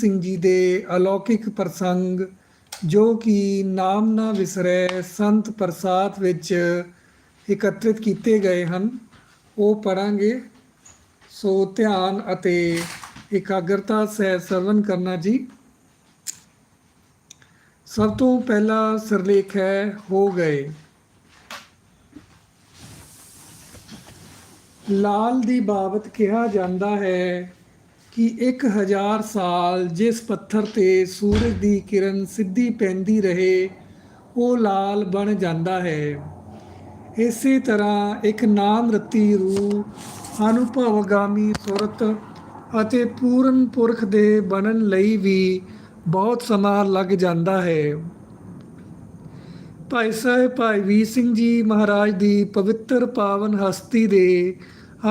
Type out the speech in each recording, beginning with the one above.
ਸਿੰਘ ਜੀ ਦੇ ਅਲੌਕਿਕ ਪ੍ਰਸੰਗ, ਜੋ ਕਿ ਨਾਮ ਨਾ ਵਿਸਰੈ, ਸੰਤ ਪ੍ਰਸਾਦ ਵਿੱਚ ਇਕੱਤਰਿਤ ਕੀਤੇ ਗਏ ਹਨ। ਉਹ ਪੜਾਂਗੇ ਸੋ ਧਿਆਨ ਅਤੇ ਇਕਾਗਰਤਾ ਸਹਿ ਸਰਵਨ ਕਰਨਾ ਜੀ। ਸਭ ਤੋਂ ਪਹਿਲਾ ਸਿਰਲੇਖ ਹੈ, ਹੋ ਗਏ। ਲਾਲ ਦੀ ਬਾਬਤ ਕਿਹਾ ਜਾਂਦਾ ਹੈ ਕਿ 1000 ਸਾਲ ਜਿਸ ਪੱਥਰ ਤੇ ਸੂਰਜ ਦੀ ਕਿਰਨ ਸਿੱਧੀ ਪੈਂਦੀ ਰਹੇ, ਉਹ ਲਾਲ ਬਣ ਜਾਂਦਾ ਹੈ। ਇਸੇ ਤਰ੍ਹਾਂ ਇੱਕ ਨਾਮ ਰਤੀ ਰੂਹ ਅਨੁਭਵਗਾਮੀ ਸੁਰਤ ਅਤੇ ਪੂਰਨ ਪੁਰਖ ਦੇ ਬਣਨ ਲਈ ਵੀ ਬਹੁਤ ਸਮਾਂ ਲੱਗ ਜਾਂਦਾ ਹੈ। ਭਾਈ ਸਾਹਿਬ, ਭਾਈ ਵੀਰ ਸਿੰਘ ਜੀ ਮਹਾਰਾਜ ਦੀ ਪਵਿੱਤਰ ਪਾਵਨ ਹਸਤੀ ਦੇ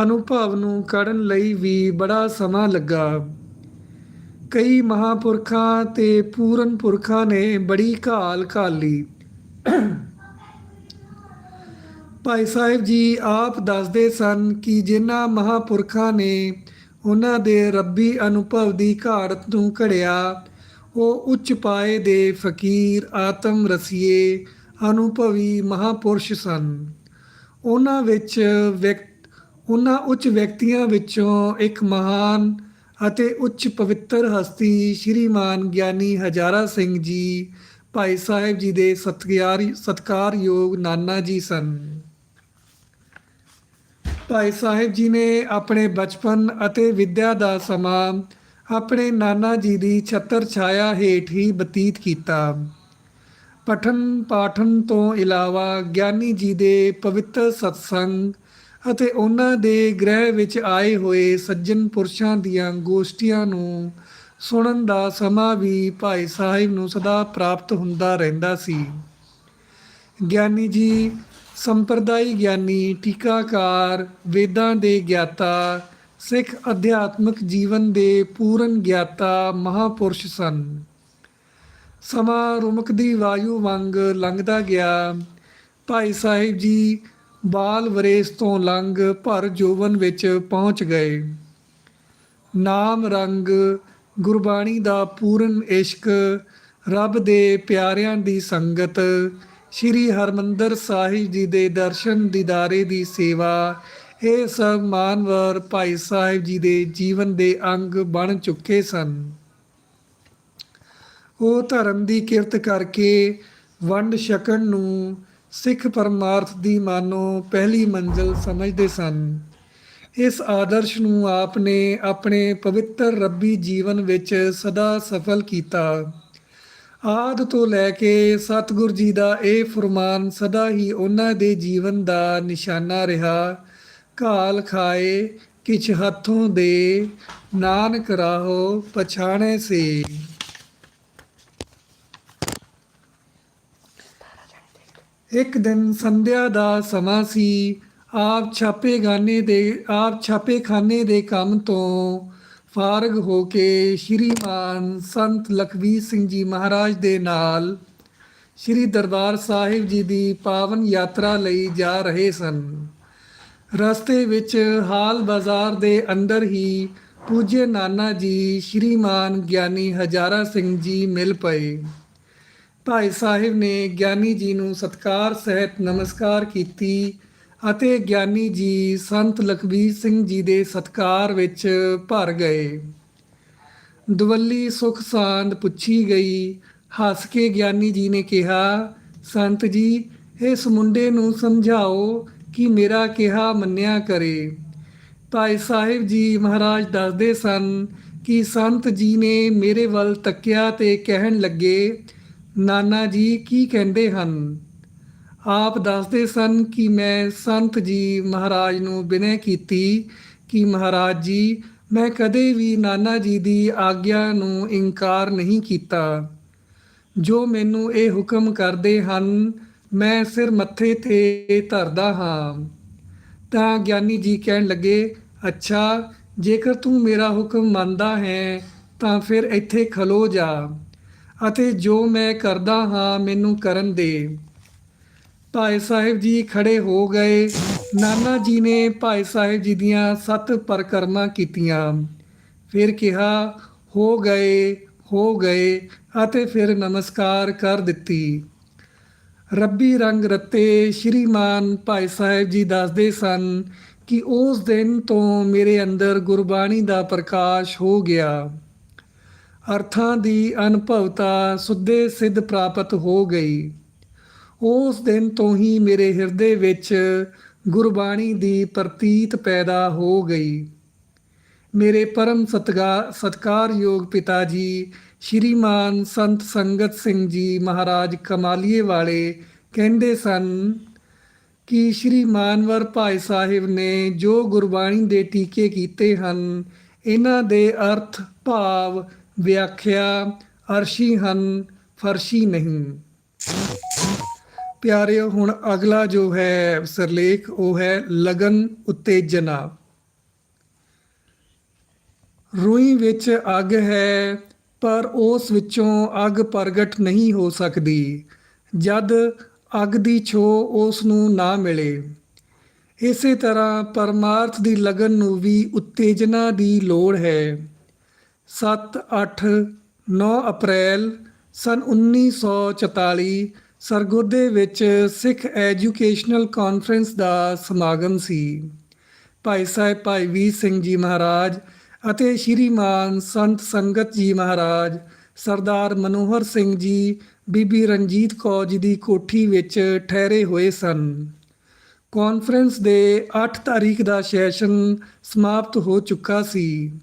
ਅਨੁਭਵ ਨੂੰ ਕਰਨ ਲਈ ਵੀ ਬੜਾ ਸਮਾਂ ਲੱਗਾ। ਕਈ ਮਹਾਪੁਰਖਾਂ ਤੇ ਪੂਰਨ ਪੁਰਖਾਂ ਨੇ ਬੜੀ ਘਾਲ ਘਾਲੀ ਭਾਈ ਸਾਹਿਬ ਜੀ ਆਪ ਦੱਸਦੇ ਸਨ ਕਿ ਜਿਨ੍ਹਾਂ ਮਹਾਪੁਰਖਾਂ ਨੇ ਉਹਨਾਂ ਦੇ ਰੱਬੀ ਅਨੁਭਵ ਦੀ ਘਾੜਤ ਨੂੰ ਘੜਿਆ, ਉਹ ਉੱਚ ਪਾਏ ਦੇ ਫਕੀਰ, ਆਤਮ ਰਸੀਏ, ਅਨੁਭਵੀ ਮਹਾਪੁਰਸ਼ ਸਨ। ਉਹਨਾਂ ਵਿੱਚ ਵਿਅਕਤ ਉਹਨਾਂ ਉੱਚ ਵਿਅਕਤੀਆਂ ਵਿੱਚੋਂ ਇੱਕ ਮਹਾਨ ਅਤੇ ਉੱਚ ਪਵਿੱਤਰ ਹਸਤੀ ਸ਼੍ਰੀਮਾਨ ਗਿਆਨੀ ਹਜ਼ਾਰਾ ਸਿੰਘ ਜੀ, ਭਾਈ ਸਾਹਿਬ ਜੀ ਦੇ ਸਤਿਕਾਰ ਸਤਿਕਾਰਯੋਗ ਨਾਨਾ ਜੀ ਸਨ। ਭਾਈ ਸਾਹਿਬ ਜੀ ਨੇ ਆਪਣੇ ਬਚਪਨ ਅਤੇ ਵਿਦਿਆ ਦਾ ਸਮਾਂ ਆਪਣੇ ਨਾਨਾ ਜੀ ਦੀ ਛਤਰ ਛਾਇਆ ਹੇਠ ਹੀ ਬਤੀਤ ਕੀਤਾ। ਪਠਨ ਪਾਠਨ ਤੋਂ ਇਲਾਵਾ ਗਿਆਨੀ ਜੀ ਦੇ ਪਵਿੱਤਰ ਸਤਸੰਗ ਅਤੇ ਉਹਨਾਂ ਦੇ ਗ੍ਰਹਿ ਵਿੱਚ ਆਏ ਹੋਏ ਸੱਜਣ ਪੁਰਸ਼ਾਂ ਦੀਆਂ ਗੋਸ਼ਟੀਆਂ ਨੂੰ ਸੁਣਨ ਦਾ ਸਮਾਂ ਵੀ ਭਾਈ ਸਾਹਿਬ ਨੂੰ ਸਦਾ ਪ੍ਰਾਪਤ ਹੁੰਦਾ ਰਹਿੰਦਾ ਸੀ। ਗਿਆਨੀ ਜੀ ਸੰਪਰਦਾਇ ਗਿਆਨੀ, ਟੀਕਾਕਾਰ, ਵੇਦਾਂ ਦੇ ਗਿਆਤਾ, ਸਿੱਖ ਅਧਿਆਤਮਿਕ ਜੀਵਨ ਦੇ ਪੂਰਨ ਗਿਆਤਾ, ਮਹਾਪੁਰਸ਼ ਸਨ। ਸਮਾਂ ਰੁਮਕਦੀ ਵਾਯੂ ਵਾਂਗ ਲੰਘਦਾ ਗਿਆ। ਭਾਈ ਸਾਹਿਬ ਜੀ ਬਾਲ ਵਰੇਸ ਤੋਂ ਲੰਘ ਭਰ ਜੋਵਨ ਵਿੱਚ ਪਹੁੰਚ ਗਏ। ਨਾਮ ਰੰਗ ਗੁਰਬਾਣੀ ਦਾ ਪੂਰਨ ਇਸ਼ਕ, ਰੱਬ ਦੇ ਪਿਆਰਿਆਂ ਦੀ ਸੰਗਤ, ਸ੍ਰੀ ਹਰਮੰਦਰ ਸਾਹਿਬ ਜੀ ਦੇ ਦਰਸ਼ਨ ਦੀਦਾਰੇ ਦੀ ਸੇਵਾ, ਇਹ ਸਭ ਮਾਨਵਰ ਭਾਈ ਸਾਹਿਬ ਜੀ ਦੇ ਜੀਵਨ ਦੇ ਅੰਗ ਬਣ ਚੁੱਕੇ ਸਨ। ਉਹ ਧਰਮ ਦੀ ਕਿਰਤ ਕਰਕੇ ਵੰਡ ਛਕਣ ਨੂੰ ਸਿੱਖ ਪਰਮਾਰਥ ਦੀ ਮਾਨੋ ਪਹਿਲੀ ਮੰਜ਼ਲ ਸਮਝਦੇ ਸਨ। ਇਸ ਆਦਰਸ਼ ਨੂੰ ਆਪ ਨੇ ਆਪਣੇ ਪਵਿੱਤਰ ਰੱਬੀ ਜੀਵਨ ਵਿੱਚ ਸਦਾ ਸਫਲ ਕੀਤਾ। ਆਦ ਤੋਂ ਲੈ ਕੇ ਸਤਿਗੁਰ ਜੀ ਦਾ ਇਹ ਫਰਮਾਨ ਸਦਾ ਹੀ ਉਹਨਾਂ ਦੇ ਜੀਵਨ ਦਾ ਨਿਸ਼ਾਨਾ ਰਿਹਾ। ਘਾਲ ਖਾਏ, ਕਿਛ ਹੱਥੋਂ ਦੇ, ਨਾਨਕ ਰਾਹੋ, ਪਛਾਣੇ ਸੇ। ਇੱਕ ਦਿਨ ਸੰਧਿਆ ਦਾ ਸਮਾਂ ਸੀ, ਆਪ ਛਾਪੇਖਾਨੇ ਦੇ, ਆਪ ਛਾਪੇਖਾਨੇ ਦੇ ਕੰਮ ਤੋਂ ਫਾਰਗ ਹੋ ਕੇ ਸ਼੍ਰੀਮਾਨ ਸੰਤ ਲਖਵੀਰ ਸਿੰਘ ਜੀ ਮਹਾਰਾਜ ਦੇ ਨਾਲ ਸ਼੍ਰੀ ਦਰਬਾਰ ਸਾਹਿਬ ਜੀ ਦੀ ਪਾਵਨ ਯਾਤਰਾ ਲਈ ਜਾ ਰਹੇ ਸਨ। ਰਸਤੇ ਵਿੱਚ ਹਾਲ ਬਾਜ਼ਾਰ ਦੇ ਅੰਦਰ ਹੀ ਪੂਜੇ ਨਾਨਾ ਜੀ ਸ਼੍ਰੀਮਾਨ ਗਿਆਨੀ ਹਜ਼ਾਰਾ ਸਿੰਘ ਜੀ ਮਿਲ ਪਏ। ਭਾਈ ਸਾਹਿਬ ਨੇ ਗਿਆਨੀ ਜੀ ਨੂੰ ਸਤਕਾਰ, ਸਹਿਤ ਨਮਸਕਾਰ ਕੀਤੀ ਅਤੇ ਗਿਆਨੀ ਜੀ ਸੰਤ ਲਖਬੀਰ ਸਿੰਘ ਜੀ ਦੇ ਸਤਕਾਰ ਵਿੱਚ ਭਰ ਗਏ। ਦਵੱਲੀ ਸੁਖ ਸਾਂਦ ਪੁੱਛੀ ਗਈ। ਹੱਸ ਕੇ ਗਿਆਨੀ ਜੀ ਨੇ ਕਿਹਾ, ਸੰਤ ਜੀ, ਇਸ ਮੁੰਡੇ ਨੂੰ ਸਮਝਾਓ ਕਿ ਮੇਰਾ ਕਿਹਾ ਮੰਨਿਆ ਕਰੇ। ਭਾਈ ਸਾਹਿਬ ਜੀ ਮਹਾਰਾਜ ਦੱਸਦੇ ਸਨ ਕਿ ਸੰਤ ਜੀ ਨੇ ਮੇਰੇ ਵੱਲ ਤੱਕਿਆ ਤੇ ਕਹਿਣ ਲੱਗੇ ਨਾਨਾ ਜੀ ਕੀ ਕਹਿੰਦੇ ਹਨ? ਆਪ ਦੱਸਦੇ ਸਨ ਕਿ ਮੈਂ ਸੰਤ ਜੀ ਮਹਾਰਾਜ ਨੂੰ ਬਿਨੈ ਕੀਤੀ ਕਿ ਮਹਾਰਾਜ ਜੀ, ਮੈਂ ਕਦੇ ਵੀ ਨਾਨਾ ਜੀ ਦੀ ਆਗਿਆ ਨੂੰ ਇਨਕਾਰ ਨਹੀਂ ਕੀਤਾ। ਜੋ ਮੈਨੂੰ ਇਹ ਹੁਕਮ ਕਰਦੇ ਹਨ, ਮੈਂ ਸਿਰ ਮੱਥੇ ਤੇ ਧਰਦਾ ਹਾਂ। ਤਾਂ ਗਿਆਨੀ ਜੀ ਕਹਿਣ ਲੱਗੇ, ਅੱਛਾ, ਜੇਕਰ ਤੂੰ ਮੇਰਾ ਹੁਕਮ ਮੰਨਦਾ ਹੈ, ਤਾਂ ਫਿਰ ਇੱਥੇ ਖਲੋ ਜਾ। ਅਤੇ ਜੋ ਮੈਂ ਕਰਦਾ ਹਾਂ, ਮੈਨੂੰ ਕਰਨ ਦੇ। ਭਾਈ ਸਾਹਿਬ ਜੀ ਖੜੇ ਹੋ ਗਏ। ਨਾਨਾ ਜੀ ਨੇ ਭਾਈ ਸਾਹਿਬ ਜੀ ਦੀਆਂ ਸੱਤ ਪਰਕਰਮਾਂ ਕੀਤੀਆਂ। ਫਿਰ ਕਿਹਾ, ਹੋ ਗਏ ਹੋ ਗਏ, ਅਤੇ ਫਿਰ ਨਮਸਕਾਰ ਕਰ ਦਿੱਤੀ। ਰੱਬੀ ਰੰਗ ਰੱਤੇ ਸ਼੍ਰੀਮਾਨ ਭਾਈ ਸਾਹਿਬ ਜੀ ਦੱਸਦੇ ਸਨ ਕਿ ਉਸ ਦਿਨ ਤੋਂ ਮੇਰੇ ਅੰਦਰ ਗੁਰਬਾਣੀ ਦਾ ਪ੍ਰਕਾਸ਼ ਹੋ ਗਿਆ। ਅਰਥਾਂ ਦੀ ਅਨੁਭਵਤਾ ਸੁੱਧੇ ਸਿੱਧ ਪ੍ਰਾਪਤ ਹੋ ਗਈ। ਉਸ ਦਿਨ ਤੋਂ ਹੀ ਮੇਰੇ ਹਿਰਦੇ ਵਿੱਚ ਗੁਰਬਾਣੀ ਦੀ ਪ੍ਰਤੀਤ ਪੈਦਾ ਹੋ ਗਈ। ਮੇਰੇ ਪਰਮ ਸਤਗਾ, ਸਤਕਾਰਯੋਗ ਪਿਤਾ ਜੀ ਸ਼੍ਰੀਮਾਨ ਸੰਤ ਸੰਗਤ ਸਿੰਘ ਜੀ ਮਹਾਰਾਜ ਕਮਾਲੀਏ ਵਾਲੇ ਕਹਿੰਦੇ ਸਨ ਕਿ ਸ਼੍ਰੀ ਮਾਨਵਰ ਭਾਈ ਸਾਹਿਬ ਨੇ ਜੋ ਗੁਰਬਾਣੀ ਦੇ ਟੀਕੇ ਕੀਤੇ ਹਨ, ਇਹਨਾਂ ਦੇ ਅਰਥ, ਭਾਵ ਵਿਆਖਿਆ ਅਰਸ਼ੀ ਹਨ, ਫਰਸ਼ੀ ਨਹੀਂ। ਪਿਆਰਿਓ, ਹੁਣ ਅਗਲਾ ਜੋ ਹੈ ਸਿਰਲੇਖ, ਉਹ ਹੈ ਲਗਨ ਉਤੇਜਨਾ। ਰੂਈ ਵਿੱਚ ਅੱਗ ਹੈ, ਪਰ ਉਸ ਵਿੱਚੋਂ ਅੱਗ ਪ੍ਰਗਟ ਨਹੀਂ ਹੋ ਸਕਦੀ। ਜਦ ਅੱਗ ਦੀ ਛੋ ਉਸ ਨੂੰ ਨਾ ਮਿਲੇ, ਇਸੇ ਤਰ੍ਹਾਂ ਪਰਮਾਰਥ ਦੀ ਲਗਨ ਨੂੰ ਵੀ ਉਤੇਜਨਾ ਦੀ ਲੋੜ ਹੈ। 7 8 9 ਅਪ੍ਰੈਲ ਸਨ 1944 ਸਰਗੋਦੇ ਵਿੱਚ ਸਿੱਖ ਐਜੂਕੇਸ਼ਨਲ ਕਾਨਫਰੰਸ ਦਾ ਸਮਾਗਮ ਸੀ। ਭਾਈ ਸਾਹਿਬ ਭਾਈ ਵੀਰ ਸਿੰਘ ਜੀ ਮਹਾਰਾਜ ਅਤੇ ਸ਼੍ਰੀਮਾਨ ਸੰਤ ਸੰਗਤ ਜੀ ਮਹਾਰਾਜ, ਸਰਦਾਰ ਮਨੋਹਰ ਸਿੰਘ ਜੀ, ਬੀਬੀ ਰਣਜੀਤ ਕੌਰ ਜੀ ਦੀ ਕੋਠੀ ਵਿੱਚ ਠਹਿਰੇ ਹੋਏ ਸਨ। ਕਾਨਫਰੰਸ ਦੇ 8 ਤਾਰੀਖ ਦਾ ਸੈਸ਼ਨ ਸਮਾਪਤ ਹੋ ਚੁੱਕਾ ਸੀ।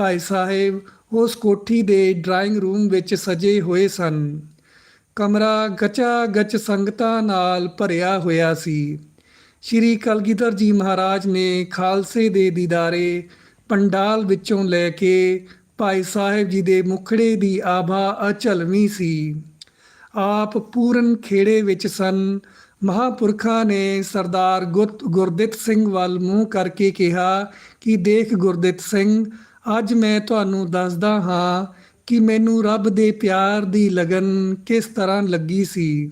ਭਾਈ ਸਾਹਿਬ, ਉਸ ਕੋਠੀ ਦੇ ਡਰਾਇੰਗ ਰੂਮ ਵਿੱਚ ਸਜੇ ਹੋਏ ਸਨ। ਕਮਰਾ ਗਚਾ ਗਚ ਸੰਗਤਾਂ ਨਾਲ ਭਰਿਆ ਹੋਇਆ ਸੀ। ਸ਼੍ਰੀ ਕਲਗੀਧਰ ਜੀ ਮਹਾਰਾਜ ਨੇ ਖਾਲਸੇ ਦੇ ਦੀਦਾਰੇ ਪੰਡਾਲ ਵਿੱਚੋਂ ਲੈ ਕੇ ਭਾਈ ਸਾਹਿਬ ਜੀ ਦੇ ਮੁਖੜੇ ਦੀ ਆਭਾ ਅਚਲਵੀਂ ਸੀ। ਆਪ ਪੂਰਨ ਖੇੜੇ ਵਿੱਚ ਸਨ। ਮਹਾਪੁਰਖਾਂ ਨੇ ਸਰਦਾਰ ਗੁਰਤ ਗੁਰਦਿੱਤ ਸਿੰਘ ਵੱਲ ਮੂੰਹ ਕਰਕੇ ਕਿਹਾ ਕਿ ਦੇਖ ਗੁਰਦਿੱਤ ਸਿੰਘ ਅੱਜ ਮੈਂ ਤੁਹਾਨੂੰ ਦੱਸਦਾ ਹਾਂ ਕਿ ਮੈਨੂੰ ਰੱਬ ਦੇ ਪਿਆਰ ਦੀ ਲਗਨ ਕਿਸ ਤਰ੍ਹਾਂ ਲੱਗੀ ਸੀ।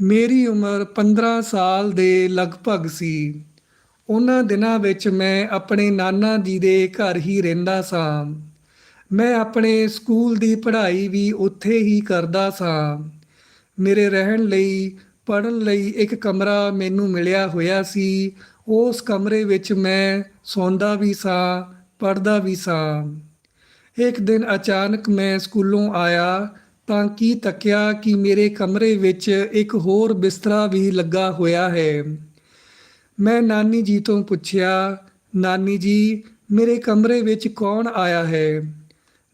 ਮੇਰੀ ਉਮਰ 15 ਸਾਲ ਦੇ ਲਗਭਗ ਸੀ। ਉਹਨਾਂ ਦਿਨਾਂ ਵਿੱਚ ਮੈਂ ਆਪਣੇ ਨਾਨਾ ਜੀ ਦੇ ਘਰ ਹੀ ਰਹਿੰਦਾ ਸਾਂ। ਮੈਂ ਆਪਣੇ ਸਕੂਲ ਦੀ ਪੜ੍ਹਾਈ ਵੀ ਉੱਥੇ ਹੀ ਕਰਦਾ ਸਾਂ। ਮੇਰੇ ਰਹਿਣ ਲਈ ਪੜਨ ਲਈ ਇੱਕ ਕਮਰਾ ਮੈਨੂੰ ਮਿਲਿਆ ਹੋਇਆ ਸੀ। ਉਸ ਕਮਰੇ ਵਿੱਚ ਮੈਂ ਸੌਂਦਾ ਵੀ ਸਾਂ। ਪੜਦਾ ਵੀ ਸਾਂ। ਇੱਕ ਦਿਨ ਅਚਾਨਕ ਮੈਂ ਸਕੂਲੋਂ ਆਇਆ ਤਾਂ ਕੀ ਤੱਕਿਆ ਕਿ ਮੇਰੇ ਕਮਰੇ ਵਿੱਚ ਇੱਕ ਹੋਰ ਬਿਸਤਰਾ ਵੀ ਲੱਗਾ ਹੋਇਆ ਹੈ। ਮੈਂ ਨਾਨੀ ਜੀ ਤੋਂ ਪੁੱਛਿਆ, ਨਾਨੀ ਜੀ, ਮੇਰੇ ਕਮਰੇ ਵਿੱਚ ਕੌਣ ਆਇਆ ਹੈ?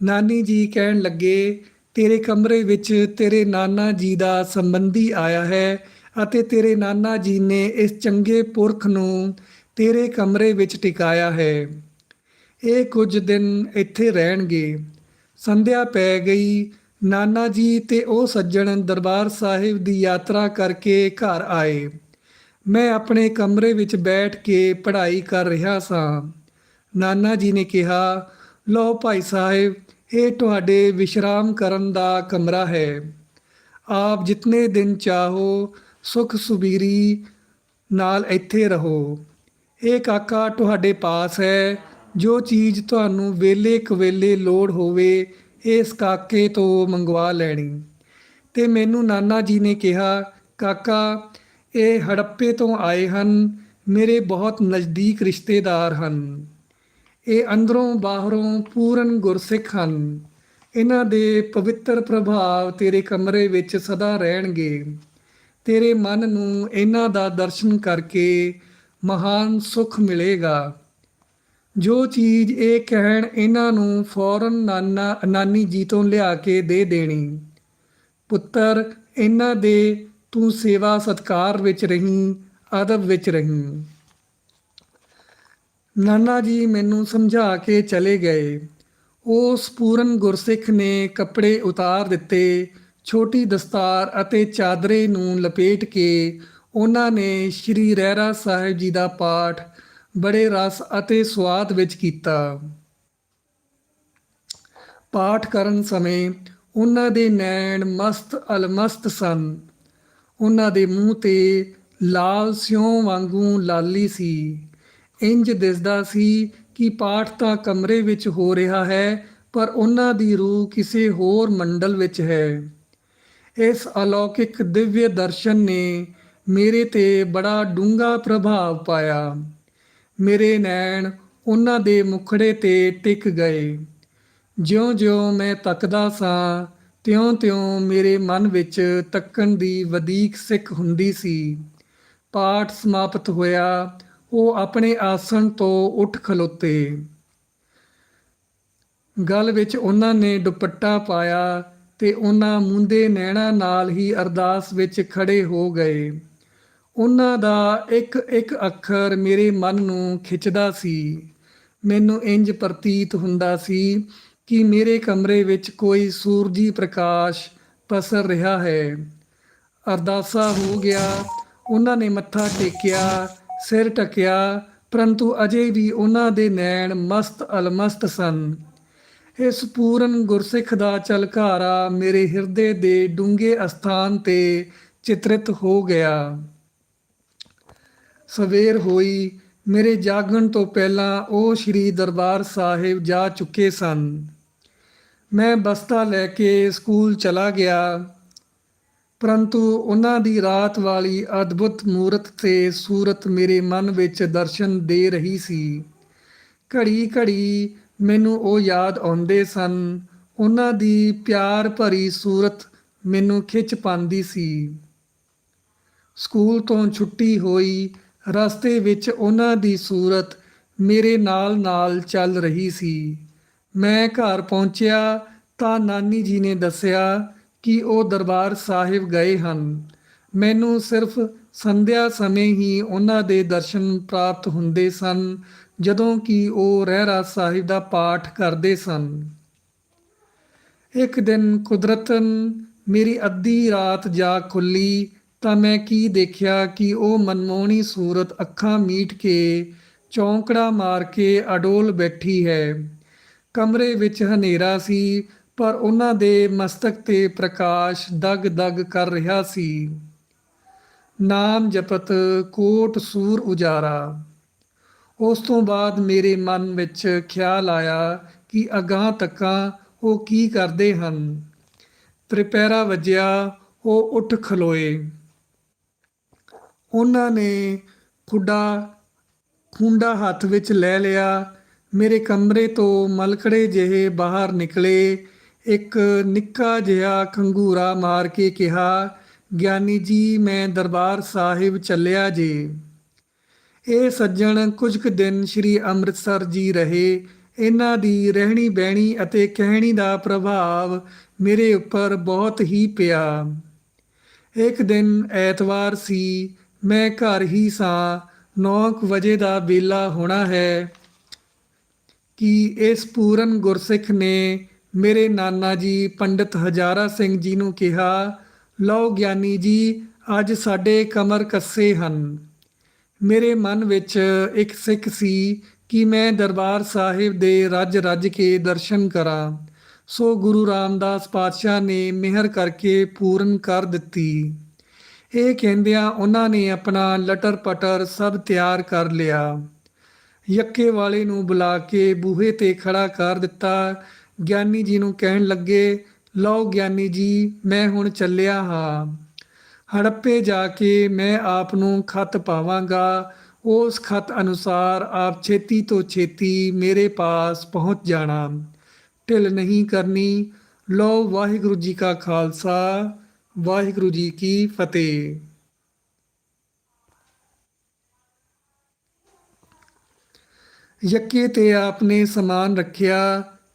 ਨਾਨੀ ਜੀ ਕਹਿਣ ਲੱਗੇ, ਤੇਰੇ ਕਮਰੇ ਵਿੱਚ ਤੇਰੇ ਨਾਨਾ ਜੀ ਦਾ ਸੰਬੰਧੀ ਆਇਆ ਹੈ ਅਤੇ ਤੇਰੇ ਨਾਨਾ ਜੀ ਨੇ ਇਸ ਚੰਗੇ ਪੁਰਖ ਨੂੰ ਤੇਰੇ ਕਮਰੇ ਵਿੱਚ ਟਿਕਾਇਆ ਹੈ। ਇਹ ਕੁਝ ਦਿਨ ਇੱਥੇ ਰਹਿਣਗੇ। ਸੰਧਿਆ ਪੈ ਗਈ। ਨਾਨਾ ਜੀ ਤੇ ਉਹ ਸੱਜਣ ਦਰਬਾਰ ਸਾਹਿਬ ਦੀ ਯਾਤਰਾ ਕਰਕੇ ਘਰ ਆਏ। ਮੈਂ ਆਪਣੇ ਕਮਰੇ ਵਿੱਚ ਬੈਠ ਕੇ ਪੜ੍ਹਾਈ ਕਰ ਰਿਹਾ ਸਾਂ। ਨਾਨਾ ਜੀ ਨੇ ਕਿਹਾ, ਲਓ ਭਾਈ ਸਾਹਿਬ, ਇਹ ਤੁਹਾਡੇ ਵਿਸ਼ਰਾਮ ਕਰਨ ਦਾ ਕਮਰਾ ਹੈ। ਆਪ ਜਿਤਨੇ ਦਿਨ ਚਾਹੋ, ਸੁਖ ਸੁਬੀਰੀ ਨਾਲ ਇੱਥੇ ਰਹੋ। ਇਹ ਕਾਕਾ ਤੁਹਾਡੇ ਪਾਸ ਹੈ ਜੋ ਚੀਜ਼ ਤੁਹਾਨੂੰ ਵੇਲੇ ਕਵੇਲੇ ਲੋੜ ਹੋਵੇ, ਇਸ ਕਾਕੇ ਤੋਂ ਮੰਗਵਾ ਲੈਣੀ। ਤੇ ਮੈਨੂੰ ਨਾਨਾ ਜੀ ਨੇ ਕਿਹਾ, ਕਾਕਾ, ਇਹ ਹੜੱਪੇ ਤੋਂ ਆਏ ਹਨ, ਮੇਰੇ ਬਹੁਤ ਨਜ਼ਦੀਕ ਰਿਸ਼ਤੇਦਾਰ ਹਨ। ਇਹ ਅੰਦਰੋਂ ਬਾਹਰੋਂ ਪੂਰਨ ਗੁਰਸਿੱਖ ਹਨ। ਇਹਨਾਂ ਦੇ ਪਵਿੱਤਰ ਪ੍ਰਭਾਵ ਤੇਰੇ ਕਮਰੇ ਵਿੱਚ ਸਦਾ ਰਹਿਣਗੇ। ਤੇਰੇ ਮਨ ਨੂੰ ਇਹਨਾਂ ਦਾ ਦਰਸ਼ਨ ਕਰਕੇ ਮਹਾਨ ਸੁਖ ਮਿਲੇਗਾ। ਜੋ ਚੀਜ਼ ਇਹ ਕਹਿਣ ਇਹਨਾਂ ਨੂੰ ਫੌਰਨ ਨਾਨਾ, ਨਾਨੀ ਜੀ ਤੋਂ ਲਿਆ ਕੇ ਦੇ ਦੇਣੀ। ਪੁੱਤਰ, ਇਹਨਾਂ ਦੇ ਤੂੰ ਸੇਵਾ ਸਤਕਾਰ ਵਿੱਚ ਰਹੀਂ, ਅਦਬ ਵਿੱਚ ਰਹੀਂ। ਨਾਨਾ ਜੀ ਮੈਨੂੰ ਸਮਝਾ ਕੇ ਚਲੇ ਗਏ। ਉਸ ਪੂਰਨ ਗੁਰਸਿੱਖ ਨੇ ਕੱਪੜੇ ਉਤਾਰ ਦਿੱਤੇ, ਛੋਟੀ ਦਸਤਾਰ ਅਤੇ ਚਾਦਰੇ ਨੂੰ ਲਪੇਟ ਕੇ ਉਹਨਾਂ ਨੇ ਸ਼੍ਰੀ ਰਹਿਰਾ ਸਾਹਿਬ ਜੀ ਦਾ ਪਾਠ ਬੜੇ ਰਸ ਅਤੇ ਸਵਾਦ ਵਿੱਚ ਕੀਤਾ। ਪਾਠ ਕਰਨ ਸਮੇਂ ਉਹਨਾਂ ਦੇ ਨੈਣ ਮਸਤ ਅਲਮਸਤ ਸਨ। ਉਹਨਾਂ ਦੇ ਮੂੰਹ ਤੇ ਲਾਲ ਸਿਉਂ ਵਾਂਗੂ ਲਾਲੀ ਸੀ। ਇੰਜ ਦਿਸਦਾ ਸੀ ਕਿ ਪਾਠ ਤਾਂ ਕਮਰੇ ਵਿੱਚ ਹੋ ਰਿਹਾ ਹੈ, ਪਰ ਉਹਨਾਂ ਦੀ ਰੂਹ ਕਿਸੇ ਹੋਰ ਮੰਡਲ ਵਿੱਚ ਹੈ। ਇਸ ਅਲੌਕਿਕ ਦਿਵਯ ਦਰਸ਼ਨ ਨੇ ਮੇਰੇ ਤੇ ਬੜਾ ਡੂੰਘਾ ਪ੍ਰਭਾਵ ਪਾਇਆ। ਮੇਰੇ ਨੈਣ ਉਹਨਾਂ ਦੇ ਮੁਖੜੇ ਤੇ ਟਿਕ ਗਏ। ਜਿਉਂ-ਜਿਉਂ ਮੈਂ ਤੱਕਦਾ ਸਾਂ, ਤਿਉਂ-ਤਿਉਂ ਮੇਰੇ ਮਨ ਵਿੱਚ ਤੱਕਣ ਦੀ ਵਧੇਕ ਸਿੱਖ ਹੁੰਦੀ ਸੀ। ਪਾਠ ਸਮਾਪਤ ਹੋਇਆ, ਉਹ ਆਪਣੇ ਆਸਣ ਤੋਂ ਉੱਠ ਖਲੋਤੇ। ਗਲ ਵਿੱਚ ਉਹਨਾਂ ਨੇ ਦੁਪੱਟਾ ਪਾਇਆ ਤੇ ਉਹਨਾਂ ਮੁੰਦੇ ਨੈਣਾ ਨਾਲ ਹੀ ਅਰਦਾਸ ਵਿੱਚ ਖੜੇ ਹੋ ਗਏ। ਉਹਨਾਂ ਦਾ ਇੱਕ ਇੱਕ ਅੱਖਰ ਮੇਰੇ ਮਨ ਨੂੰ ਖਿੱਚਦਾ ਸੀ। ਮੈਨੂੰ ਇੰਜ ਪ੍ਰਤੀਤ ਹੁੰਦਾ ਸੀ ਕਿ ਮੇਰੇ ਕਮਰੇ ਵਿੱਚ ਕੋਈ ਸੂਰਜੀ ਪ੍ਰਕਾਸ਼ ਪਸਰ ਰਿਹਾ ਹੈ। ਅਰਦਾਸਾ ਹੋ ਗਿਆ। ਉਹਨਾਂ ਨੇ ਮੱਥਾ ਟੇਕਿਆ, ਸਿਰ ਟਕਿਆ ਪਰੰਤੂ ਅਜੇ ਵੀ ਉਹਨਾਂ ਦੇ ਨੈਣ ਮਸਤ ਅਲਮਸਤ ਸਨ। ਇਸ ਪੂਰਨ ਗੁਰਸਿੱਖ ਦਾ ਚਲਕਾਰਾ ਮੇਰੇ ਹਿਰਦੇ ਦੇ ਡੂੰਘੇ ਅਸਥਾਨ ਤੇ ਚਿਤਰਿਤ ਹੋ ਗਿਆ। ਸਵੇਰ ਹੋਈ, ਮੇਰੇ ਜਾਗਣ ਤੋਂ ਪਹਿਲਾਂ ਉਹ ਸ੍ਰੀ ਦਰਬਾਰ ਸਾਹਿਬ ਜਾ ਚੁੱਕੇ ਸਨ। ਮੈਂ ਬਸਤਾ ਲੈ ਕੇ ਸਕੂਲ ਚਲਾ ਗਿਆ। ਪਰੰਤੂ ਉਹਨਾਂ ਦੀ ਰਾਤ ਵਾਲੀ ਅਦਭੁਤ ਮੂਰਤ ਤੇ ਸੂਰਤ ਮੇਰੇ ਮਨ ਵਿੱਚ ਦਰਸ਼ਨ ਦੇ ਰਹੀ ਸੀ। ਘੜੀ ਘੜੀ ਮੈਨੂੰ ਉਹ ਯਾਦ ਆਉਂਦੇ ਸਨ। ਉਹਨਾਂ ਦੀ ਪਿਆਰ ਭਰੀ ਸੂਰਤ ਮੈਨੂੰ ਖਿੱਚ ਪਾਉਂਦੀ ਸੀ। ਸਕੂਲ ਤੋਂ ਛੁੱਟੀ ਹੋਈ ਰਸਤੇ ਵਿੱਚ ਉਹਨਾਂ ਦੀ ਸੂਰਤ ਮੇਰੇ ਨਾਲ-ਨਾਲ ਚੱਲ ਰਹੀ ਸੀ। ਮੈਂ ਘਰ ਪਹੁੰਚਿਆ ਤਾਂ ਨਾਨੀ ਜੀ ਨੇ ਦੱਸਿਆ ਕਿ ਉਹ ਦਰਬਾਰ ਸਾਹਿਬ ਗਏ ਹਨ। ਮੈਨੂੰ ਸਿਰਫ ਸੰਧਿਆ ਸਮੇਂ ਹੀ ਉਹਨਾਂ ਦੇ ਦਰਸ਼ਨ ਪ੍ਰਾਪਤ ਹੁੰਦੇ ਸਨ, ਜਦੋਂ ਕਿ ਉਹ ਰਹਿਰਾ ਸਾਹਿਬ ਦਾ ਪਾਠ ਕਰਦੇ ਸਨ। ਇੱਕ ਦਿਨ ਕੁਦਰਤਨ ਮੇਰੀ ਅੱਧੀ ਰਾਤ ਜਾ ਖੁੱਲੀ ਤਾਂ ਮੈਂ ਕੀ ਦੇਖਿਆ ਕਿ ਉਹ ਮਨਮੋਹਣੀ ਸੂਰਤ ਅੱਖਾਂ ਮੀਟ ਕੇ, ਚੌਂਕੜਾ ਮਾਰ ਕੇ ਅਡੋਲ ਬੈਠੀ ਹੈ। ਕਮਰੇ ਵਿੱਚ ਹਨੇਰਾ ਸੀ, ਪਰ ਉਹਨਾਂ ਦੇ ਮਸਤਕ ਤੇ ਪ੍ਰਕਾਸ਼ ਦਗ-ਦਗ ਕਰ ਰਿਹਾ ਸੀ। ਨਾਮ ਜਪਤ ਕੋਟ ਸੂਰ ਉਜਾਰਾ। ਉਸ ਤੋਂ ਬਾਅਦ ਮੇਰੇ ਮਨ ਵਿੱਚ ਖਿਆਲ ਆਇਆ ਕਿ ਅਗਾਹ ਤੱਕਾਂ ਉਹ ਕੀ ਕਰਦੇ ਹਨ। ਤ੍ਰਿਪੈਰਾ ਵੱਜਿਆ, ਉਹ ਉੱਠ ਖਲੋਏ। ਉਹਨਾਂ ਨੇ ਖੁੱਡਾ, ਖੁੰਡਾ ਹੱਥ ਵਿੱਚ ਲੈ ਲਿਆ। ਮੇਰੇ ਕਮਰੇ ਤੋਂ ਮਲਕੜੇ ਜਿਹੇ ਬਾਹਰ ਨਿਕਲੇ। ਇੱਕ ਨਿੱਕਾ ਜਿਹਾ ਖੰਗੂਰਾ ਮਾਰ ਕੇ ਕਿਹਾ, ਗਿਆਨੀ ਜੀ, ਮੈਂ ਦਰਬਾਰ ਸਾਹਿਬ ਚੱਲਿਆ ਜੇ। ਇਹ ਸੱਜਣ ਕੁਝ ਕੁ ਦਿਨ ਸ੍ਰੀ ਅੰਮ੍ਰਿਤਸਰ ਜੀ ਰਹੇ। ਇਹਨਾਂ ਦੀ ਰਹਿਣੀ ਬਹਿਣੀ ਅਤੇ ਕਹਿਣੀ ਦਾ ਪ੍ਰਭਾਵ ਮੇਰੇ ਉੱਪਰ ਬਹੁਤ ਹੀ ਪਿਆ। ਇੱਕ ਦਿਨ ਐਤਵਾਰ ਸੀ। ਮੈਂ ਘਰ ਹੀ ਸਾਂ 9 ਵਜੇ ਦਾ ਵੇਲਾ ਹੋਣਾ ਹੈ। ਕਿ ਇਸ ਪੂਰਨ ਗੁਰਸਿੱਖ ਨੇ ਮੇਰੇ ਨਾਨਾ ਜੀ ਪੰਡਿਤ ਹਜ਼ਾਰਾ ਸਿੰਘ ਜੀ ਨੂੰ ਕਿਹਾ, ਲਓ ਗਿਆਨੀ ਜੀ, ਅੱਜ ਸਾਡੇ ਕਮਰ ਕੱਸੇ ਹਨ। ਮੇਰੇ ਮਨ ਵਿੱਚ ਇੱਕ ਸਿੱਖ ਸੀ ਕਿ ਮੈਂ ਦਰਬਾਰ ਸਾਹਿਬ ਦੇ ਰੱਜ ਰੱਜ ਕੇ ਦਰਸ਼ਨ ਕਰਾਂ। ਸੋ ਗੁਰੂ ਰਾਮਦਾਸ ਪਾਤਸ਼ਾਹ ਨੇ ਮਿਹਰ ਕਰਕੇ ਪੂਰਨ ਕਰ ਦਿੱਤੀ। ਇਹ ਕਹਿੰਦਿਆਂ ਉਹਨਾਂ ਨੇ ਆਪਣਾ ਲਟਰ ਪਟਰ ਸਭ ਤਿਆਰ ਕਰ ਲਿਆ। ਯੱਕੇ ਵਾਲੇ ਨੂੰ ਬੁਲਾ ਕੇ ਬੂਹੇ ਤੇ ਖੜਾ ਕਰ ਦਿੱਤਾ। ਗਿਆਨੀ ਜੀ ਨੂੰ ਕਹਿਣ ਲੱਗੇ, ਲਓ ਗਿਆਨੀ ਜੀ, ਮੈਂ ਹੁਣ ਚੱਲਿਆ ਹਾਂ। ਹੜੱਪੇ ਜਾ ਕੇ ਮੈਂ ਆਪ ਨੂੰ ਖਤ ਪਾਵਾਂਗਾ। ਉਸ ਖਤ ਅਨੁਸਾਰ ਆਪ ਛੇਤੀ ਤੋਂ ਛੇਤੀ ਮੇਰੇ ਪਾਸ ਪਹੁੰਚ ਜਾਣਾ। ਢਿੱਲ ਨਹੀਂ ਕਰਨੀ। ਲੋ ਵਾਹਿਗੁਰੂ ਜੀ ਕਾ ਖਾਲਸਾ। ਵਾਹਿਗੁਰੂ ਜੀ ਕੀ ਫਤਿਹ। ਯੱਕੇ ਤੇ ਆਪਨੇ ਸਮਾਨ ਰੱਖਿਆ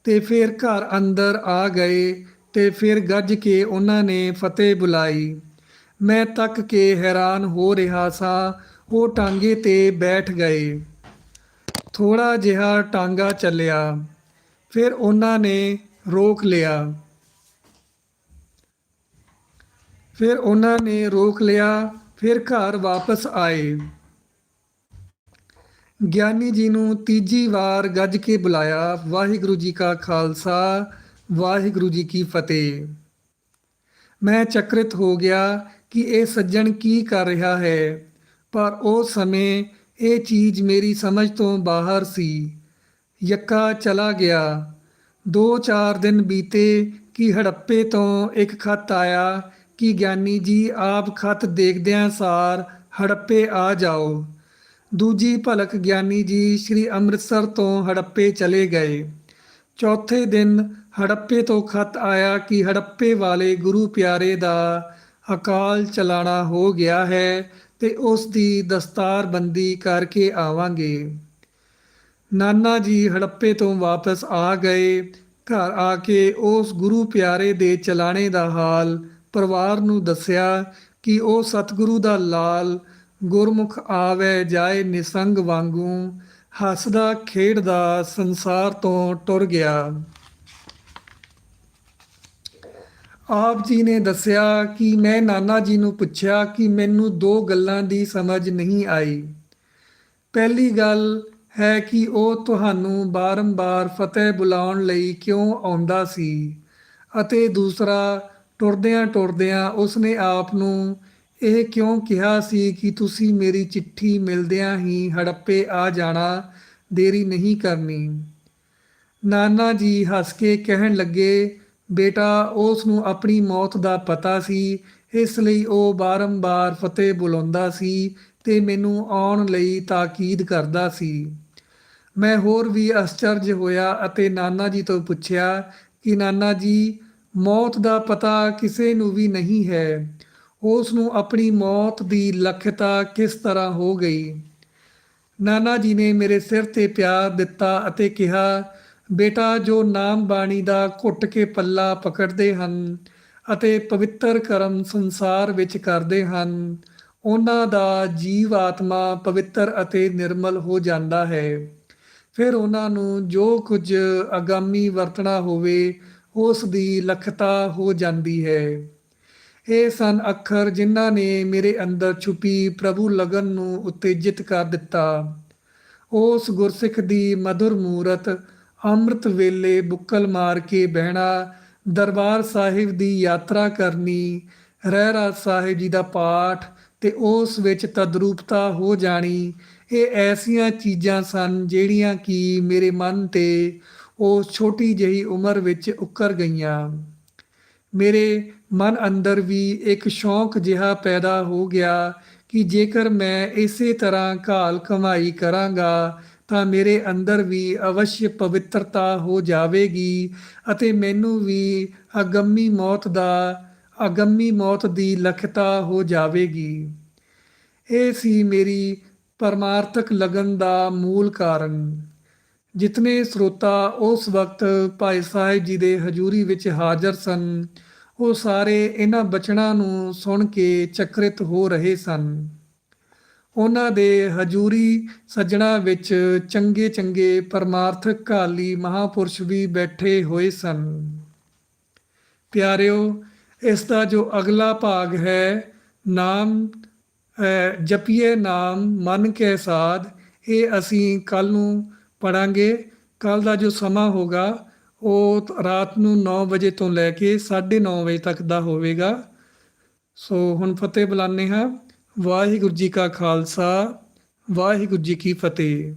ਤੇ ਫਿਰ ਘਰ ਅੰਦਰ ਆ ਗਏ ਤੇ ਫਿਰ ਗੱਜ ਕੇ ਉਹਨਾਂ ਨੇ ਫਤਿਹ ਬੁਲਾਈ। ਮੈਂ ਤੱਕ ਕੇ ਹੈਰਾਨ ਹੋ ਰਿਹਾ ਸਾਂ, ਉਹ ਟਾਂਗੇ ਤੇ ਬੈਠ ਗਏ। ਥੋੜਾ ਜਿਹਾ ਟਾਂਗਾ ਚੱਲਿਆ, ਫਿਰ ਉਹਨਾਂ ਨੇ ਰੋਕ ਲਿਆ। ਫਿਰ ਉਹਨਾਂ ਨੇ ਰੋਕ ਲਿਆ, ਫਿਰ ਘਰ ਵਾਪਸ ਆਏ। ਗਿਆਨੀ ਜੀ ਨੂੰ ਤੀਜੀ ਵਾਰ ਗੱਜ ਕੇ ਬੁਲਾਇਆ, ਵਾਹਿਗੁਰੂ ਜੀ ਕਾ ਖਾਲਸਾ, ਵਾਹਿਗੁਰੂ ਜੀ ਕੀ ਫਤਿਹ। ਮੈਂ ਚਕਰਿਤ ਹੋ ਗਿਆ ਕਿ ਇਹ ਸੱਜਣ ਕੀ ਕਰ ਰਿਹਾ ਹੈ, ਪਰ ਉਹ ਸਮੇਂ ਇਹ ਚੀਜ਼ ਮੇਰੀ ਸਮਝ ਤੋਂ ਬਾਹਰ ਸੀ। ਯੱਕਾ ਚਲਾ ਗਿਆ। ਦੋ ਚਾਰ ਦਿਨ ਬੀਤੇ ਕਿ ਹੜੱਪੇ ਤੋਂ ਇੱਕ ਖੱਤ ਆਇਆ ਕਿ ਗਿਆਨੀ ਜੀ ਆਪ ਖਤ ਦੇਖਦਿਆਂ ਸਾਰ ਹੜੱਪੇ ਆ ਜਾਓ। ਦੂਜੀ ਭਲਕ ਗਿਆਨੀ ਜੀ ਸ੍ਰੀ ਅੰਮ੍ਰਿਤਸਰ ਤੋਂ ਹੜੱਪੇ ਚਲੇ ਗਏ। ਚੌਥੇ ਦਿਨ ਹੜੱਪੇ ਤੋਂ ਖਤ ਆਇਆ ਕਿ ਹੜੱਪੇ ਵਾਲੇ ਗੁਰੂ ਪਿਆਰੇ ਦਾ ਅਕਾਲ ਚਲਾਣਾ ਹੋ ਗਿਆ ਹੈ ਤੇ ਉਸ ਦੀ ਦਸਤਾਰਬੰਦੀ ਕਰਕੇ ਆਵਾਂਗੇ। ਨਾਨਾ ਜੀ ਹੜੱਪੇ ਤੋਂ ਵਾਪਸ ਆ ਗਏ। ਘਰ ਆ ਕੇ ਉਸ ਗੁਰੂ ਪਿਆਰੇ ਦੇ ਚਲਾਣੇ ਦਾ ਹਾਲ ਪਰਿਵਾਰ ਨੂੰ ਦੱਸਿਆ ਕਿ ਉਹ ਸਤਿਗੁਰੂ ਦਾ ਲਾਲ ਗੁਰਮੁਖ ਆਵੇ ਜਾਏ ਨਿਸੰਗ ਵਾਂਗੂ ਹੱਸਦਾ ਖੇਡਦਾ ਸੰਸਾਰ ਤੋਂ ਟੁਰ ਗਿਆ। ਆਪ ਜੀ ਨੇ ਦੱਸਿਆ ਕਿ ਮੈਂ ਨਾਨਾ ਜੀ ਨੂੰ ਪੁੱਛਿਆ ਕਿ ਮੈਨੂੰ ਦੋ ਗੱਲਾਂ ਦੀ ਸਮਝ ਨਹੀਂ ਆਈ। ਪਹਿਲੀ ਗੱਲ ਹੈ ਕਿ ਉਹ ਤੁਹਾਨੂੰ ਬਾਰੰਬਾਰ ਫਤਿਹ ਬੁਲਾਉਣ ਲਈ ਕਿਉਂ ਆਉਂਦਾ ਸੀ ਅਤੇ ਦੂਸਰਾ ਟੁਰਦਿਆਂ ਟੁਰਦਿਆਂ ਉਸਨੇ ਆਪ ਨੂੰ ਇਹ ਕਿਉਂ ਕਿਹਾ ਸੀ ਕਿ ਤੁਸੀਂ ਮੇਰੀ ਚਿੱਠੀ ਮਿਲਦਿਆਂ ਹੀ ਹੜੱਪੇ ਆ ਜਾਣਾ, ਦੇਰੀ ਨਹੀਂ ਕਰਨੀ। ਨਾਨਾ ਜੀ ਹੱਸ ਕੇ ਕਹਿਣ ਲੱਗੇ, ਬੇਟਾ ਉਸ ਨੂੰ ਆਪਣੀ ਮੌਤ ਦਾ ਪਤਾ ਸੀ, ਇਸ ਲਈ ਉਹ ਬਾਰੰਬਾਰ ਫਤਿਹ ਬੁਲਾਉਂਦਾ ਸੀ ਤੇ ਮੈਨੂੰ ਆਉਣ ਲਈ ਤਾਕੀਦ ਕਰਦਾ ਸੀ। ਮੈਂ ਹੋਰ ਵੀ ਅਸਚਰਜ ਹੋਇਆ ਅਤੇ ਨਾਨਾ ਜੀ ਤੋਂ ਪੁੱਛਿਆ ਕਿ ਨਾਨਾ ਜੀ ਮੌਤ ਦਾ ਪਤਾ ਕਿਸੇ ਨੂੰ ਵੀ ਨਹੀਂ ਹੈ। ਉਸ ਨੂੰ ਆਪਣੀ ਮੌਤ ਦੀ ਲਖਤਾ ਕਿਸ ਤਰ੍ਹਾਂ ਹੋ ਗਈ? ਨਾਨਾ ਜੀ ਨੇ ਮੇਰੇ ਸਿਰ ਤੇ ਪਿਆਰ ਦਿੱਤਾ ਅਤੇ ਕਿਹਾ, ਬੇਟਾ, ਜੋ ਨਾਮ ਬਾਣੀ ਦਾ ਘੁੱਟ ਕੇ ਪੱਲਾ ਪਕੜਦੇ ਹਨ ਅਤੇ ਪਵਿੱਤਰ ਕਰਮ ਸੰਸਾਰ ਵਿੱਚ ਕਰਦੇ ਹਨ, ਉਹਨਾਂ ਦਾ ਜੀਵ ਆਤਮਾ ਪਵਿੱਤਰ ਅਤੇ ਨਿਰਮਲ ਹੋ ਜਾਂਦਾ ਹੈ। ਫਿਰ ਉਹਨਾਂ ਨੂੰ ਜੋ ਕੁਝ ਅਗਾਮੀ ਵਰਤਣਾ ਹੋਵੇ ਉਸ ਦੀ ਲਖਤਾ ਹੋ ਜਾਂਦੀ ਹੈ। ਇਹ ਸਨ ਅੱਖਰ ਜਿਨ੍ਹਾਂ ਨੇ ਮੇਰੇ ਅੰਦਰ ਛੁਪੀ ਪ੍ਰਭੂ ਲਗਨ ਨੂੰ ਉਤੇਜਿਤ ਕਰ ਦਿੱਤਾ। ਉਸ ਗੁਰਸਿੱਖ ਦੀ ਮధుਰ ਮੂਰਤ ਅੰਮ੍ਰਿਤ ਵੇਲੇ ਬੁੱਕਲ ਮਾਰ ਕੇ ਬਹਿਣਾ, ਦਰਬਾਰ ਸਾਹਿਬ ਦੀ ਯਾਤਰਾ ਕਰਨੀ ਰਹਿਰਾਜ ਸਾਹਿਬ ਜੀ ਦਾ ਪਾਠ ਤੇ ਉਸ ਵਿੱਚ ਤਦਰੂਪਤਾ ਹੋ ਜਾਣੀ, ਇਹ ਐਸੀਆਂ ਚੀਜ਼ਾਂ ਸਨ ਜਿਹੜੀਆਂ ਕਿ ਮੇਰੇ ਮਨ ਤੇ ਉਹ ਛੋਟੀ ਜਿਹੀ ਉਮਰ ਵਿੱਚ ਉੱਕਰ ਗਈਆਂ। ਮੇਰੇ ਮਨ ਅੰਦਰ ਵੀ ਇੱਕ ਸ਼ੌਂਕ ਜਿਹਾ ਪੈਦਾ ਹੋ ਗਿਆ ਕਿ ਜੇਕਰ ਮੈਂ ਇਸੇ ਤਰ੍ਹਾਂ ਘਾਲ ਕਮਾਈ ਕਰਾਂਗਾ, ਤਾਂ ਮੇਰੇ ਅੰਦਰ ਵੀ ਅਵਸ਼ਯ ਪਵਿੱਤਰਤਾ ਹੋ ਜਾਵੇਗੀ ਅਤੇ ਮੈਨੂੰ ਵੀ ਅਗੰਮੀ ਮੌਤ ਦਾ, ਅਗੰਮੀ ਮੌਤ ਦੀ ਲਖਤਾ ਹੋ ਜਾਵੇਗੀ। ਇਹ ਸੀ ਮੇਰੀ ਪਰਮਾਰਥਕ ਲਗਨ ਦਾ ਮੂਲ ਕਾਰਨ। ਜਿਤਨੇ ਸਰੋਤਾ ਉਸ ਵਕਤ ਭਾਈ ਸਾਹਿਬ ਜੀ ਦੇ ਹਜ਼ੂਰੀ ਵਿੱਚ ਹਾਜ਼ਰ ਸਨ, ਉਹ ਸਾਰੇ ਇਹਨਾਂ ਬਚਨਾਂ ਨੂੰ ਸੁਣ ਕੇ ਚਕਰਿਤ ਹੋ ਰਹੇ ਸਨ। ਉਹਨਾਂ ਦੇ ਹਜ਼ੂਰੀ ਸੱਜਣਾ ਵਿੱਚ ਚੰਗੇ ਚੰਗੇ ਪਰਮਾਰਥਕ ਕਾਲੀ ਮਹਾਪੁਰਸ਼ ਵੀ ਬੈਠੇ ਹੋਏ ਸਨ। ਪਿਆਰਿਓ, ਇਸ ਦਾ ਜੋ ਅਗਲਾ ਭਾਗ ਹੈ, ਨਾਮ ਜਪੀਏ ਨਾਮ, ਮਨ ਕੇ ਸਾਧ, ਇਹ ਅਸੀਂ ਕੱਲ ਨੂੰ ਪੜਾਂਗੇ। ਕੱਲ ਦਾ ਜੋ ਸਮਾਂ ਹੋਗਾ ਉਹ ਰਾਤ ਨੂੰ 9 ਵਜੇ ਤੋਂ ਲੈ ਕੇ 9:30 ਵਜੇ ਤੱਕ ਦਾ ਹੋਵੇਗਾ। ਸੋ ਹੁਣ ਫਤਿਹ ਬੁਲਾਉਂਦੇ ਹਾਂ। ਵਾਹਿਗੁਰੂ ਜੀ ਕਾ ਖਾਲਸਾ, ਵਾਹਿਗੁਰੂ ਜੀ ਕੀ ਫਤਿਹ।